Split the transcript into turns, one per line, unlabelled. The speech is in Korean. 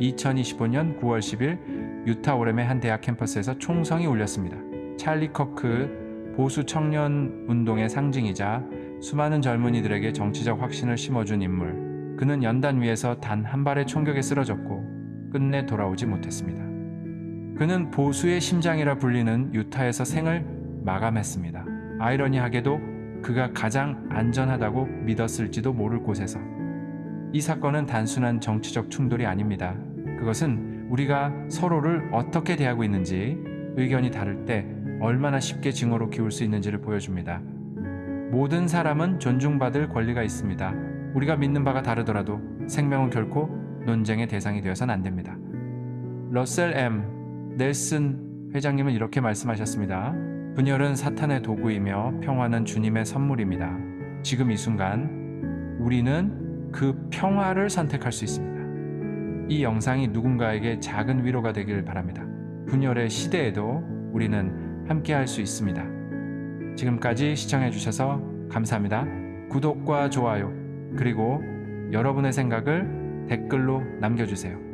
2025년 9월 10일 유타 오렘의 한 대학 캠퍼스에서 총성이 울렸습니다. 찰리 커크 보수 청년 운동의 상징이자 수많은 젊은이들에게 정치적 확신을 심어준 인물. 그는 연단 위에서 단 한 발의 총격에 쓰러졌고 끝내 돌아오지 못했습니다. 그는 보수의 심장이라 불리는 유타에서 생을 마감했습니다. 아이러니하게도 그가 가장 안전하다고 믿었을지도 모를 곳에서. 이 사건은 단순한 정치적 충돌이 아닙니다. 그것은 우리가 서로를 어떻게 대하고 있는지, 의견이 다를 때 얼마나 쉽게 증오로 기울 수 있는지를 보여줍니다. 모든 사람은 존중받을 권리가 있습니다. 우리가 믿는 바가 다르더라도 생명은 결코 논쟁의 대상이 되어서는 안 됩니다. 러셀 M. 넬슨 회장님은 이렇게 말씀하셨습니다. 분열은 사탄의 도구이며 평화는 주님의 선물입니다. 지금 이 순간 우리는 그 평화를 선택할 수 있습니다. 이 영상이 누군가에게 작은 위로가 되길 바랍니다. 분열의 시대에도 우리는 함께 할 수 있습니다. 지금까지 시청해주셔서 감사합니다. 구독과 좋아요, 그리고 여러분의 생각을 댓글로 남겨주세요.